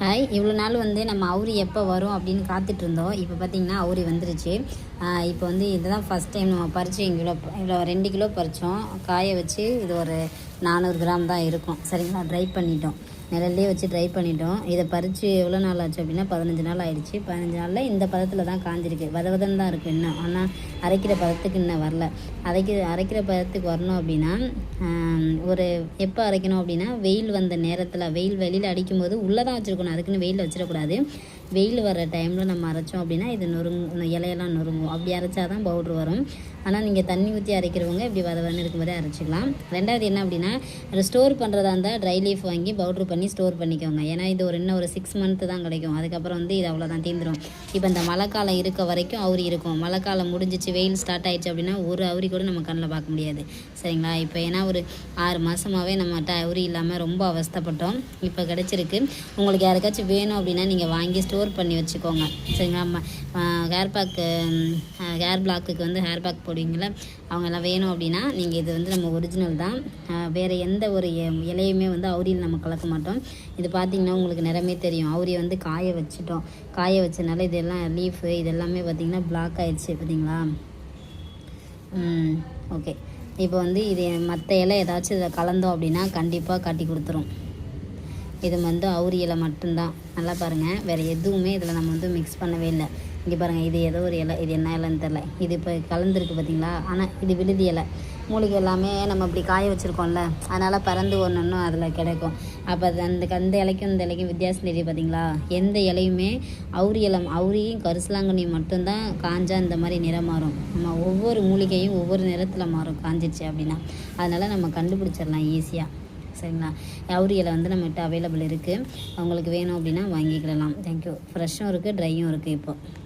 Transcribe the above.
Hi. இவ்வளோ நாள் வந்து நம்ம அவுரி எப்போ வரும் அப்படின்னு காத்துட்டு இருந்தோம் இப்போ பார்த்தீங்கன்னா அவுரி வந்துருச்சு. இப்போ வந்து இதுதான் ஃபஸ்ட் டைம் நம்ம பறிச்சு இவ்வளோ இவ்வளோ ரெண்டு கிலோ பறித்தோம் காய வச்சு இது ஒரு நானூறு கிராம் தான் இருக்கும். சரிங்களா? ட்ரை பண்ணிட்டோம். நிழல்லே வச்சு ட்ரை பண்ணிட்டோம். இதை பறித்து எவ்வளோ நாள் ஆச்சு அப்படின்னா பதினஞ்சு நாள் ஆயிடுச்சு. பதினஞ்சு நாளில் இந்த பதத்தில் தான் காஞ்சிருக்கு. வத தான் இருக்குது இன்னும். ஆனால் அரைக்கிற பதத்துக்கு இன்னும் வரல. அரைக்கிற அரைக்கிற பதத்துக்கு வரணும் அப்படின்னா ஒரு எப்போ அரைக்கணும் அப்படின்னா வெயில் வந்த நேரத்தில் வெயில் வெளியில் அடிக்கும்போது உள்ளே தான் வச்சுருக்கணும். அதுக்குன்னு வெயில் வச்சிடக்கூடாது. வெயில் வர டைமில் நம்ம அரைச்சோம் அப்படின்னா இது நொறுங்கும் இலையெல்லாம் நொறுங்கும். அப்படி அரைச்சா தான் பவுட்ரு வரும். ஆனால் நீங்கள் தண்ணி ஊற்றி அரைக்கிறவங்க இப்படி வதவன்னு வதன்னு இருக்கும்போதே அரைச்சிக்கலாம். ரெண்டாவது என்ன அப்படின்னா ஸ்டோர் பண்ணுறதா இருந்தால் ட்ரை லீஃப் வாங்கி பவுட்ரு பண்ணி ஸ்டோர் பண்ணிக்கோங்க. ஏன்னா இது ஒரு இன்னும் ஒரு சிக்ஸ் மந்த்து தான் கிடைக்கும். அதுக்கப்புறம் வந்து இது அவ்வளோதான் தீந்துடும் இப்போ இந்த மழை காலம் இருக்க வரைக்கும் அவுரி இருக்கும். மழை காலம் முடிஞ்சிச்சு வெயில் ஸ்டார்ட் ஆயிடுச்சு அப்படின்னா ஒரு அவுரி கூட நம்ம கண்ணில் பார்க்க முடியாது. சரிங்களா? இப்போ ஏன்னா ஒரு ஆறு மாதமாகவே நம்ம அவுரி இல்லாமல் ரொம்ப அவஸ்தைப்பட்டோம். இப்போ கிடச்சிருக்கு. உங்களுக்கு யாருக்காச்சும் வேணும் அப்படின்னா நீங்கள் வாங்கி ஸ்டோர் பண்ணி வச்சுக்கோங்க. சரிங்களா? ஹேர் பேக்கு ஹேர் பிளாக்குக்கு வந்து ஹேர் பேக் போட்டு போடுவீங்களே அவங்க எல்லாம் வேணும் அப்படின்னா நீங்கள் இது வந்து நம்ம ஒரிஜினல் தான். வேறு எந்த ஒரு இலையுமே வந்து அவுரியில் நம்ம கலக்க மாட்டோம். இது பார்த்திங்கன்னா உங்களுக்கு நிறமே தெரியும். அவுரியை வந்து காய வச்சுட்டோம். காய வச்சனால இதெல்லாம் லீஃபு இது எல்லாமே பார்த்திங்கன்னா பிளாக் ஆயிடுச்சு பார்த்தீங்களா ஓகே இப்போ வந்து இது மற்ற இலை ஏதாச்சும் இதை கலந்தோம் அப்படின்னா கண்டிப்பாக காட்டி கொடுத்துரும். இது வந்து அவுரி இலை மட்டும்தான். நல்லா பாருங்கள் வேறு எதுவுமே இதில் நம்ம வந்து மிக்ஸ் பண்ணவே இல்லை. இங்கே பாருங்கள் இது ஏதோ ஒரு இலை இது என்ன இலைன்னு தெரில இது இப்போ கலந்துருக்கு பார்த்தீங்களா ஆனால் இது விழுதி இலை. மூலிகை எல்லாமே நம்ம இப்படி காய வச்சுருக்கோம்ல. அதனால் பறந்து ஒன்று அதில் கிடைக்கும். அப்போ அது அந்த அந்த இலைக்கும் இந்த இலைக்கும் வித்தியாசம் தெரியும் பார்த்தீங்களா எந்த இலையுமே அவுரி இலம் அவுரியும் கரிசலாங்கண்ணியும் மட்டும்தான் காஞ்சால் இந்த மாதிரி நிறம் மாறும். நம்ம ஒவ்வொரு மூலிகையும் ஒவ்வொரு நிறத்தில் மாறும் காஞ்சிச்சு அப்படின்னா. அதனால் நம்ம கண்டுபிடிச்சிடலாம் ஈஸியாக சரிங்களா? அவுரி இலை வந்து நம்மகிட்ட அவைலபிள் இருக்குது அவங்களுக்கு வேணும் அப்படின்னா வாங்கிக்கிடலாம். தேங்க்யூ ஃப்ரெஷ்ஷும் இருக்குது ட்ரையும் இருக்குது இப்போது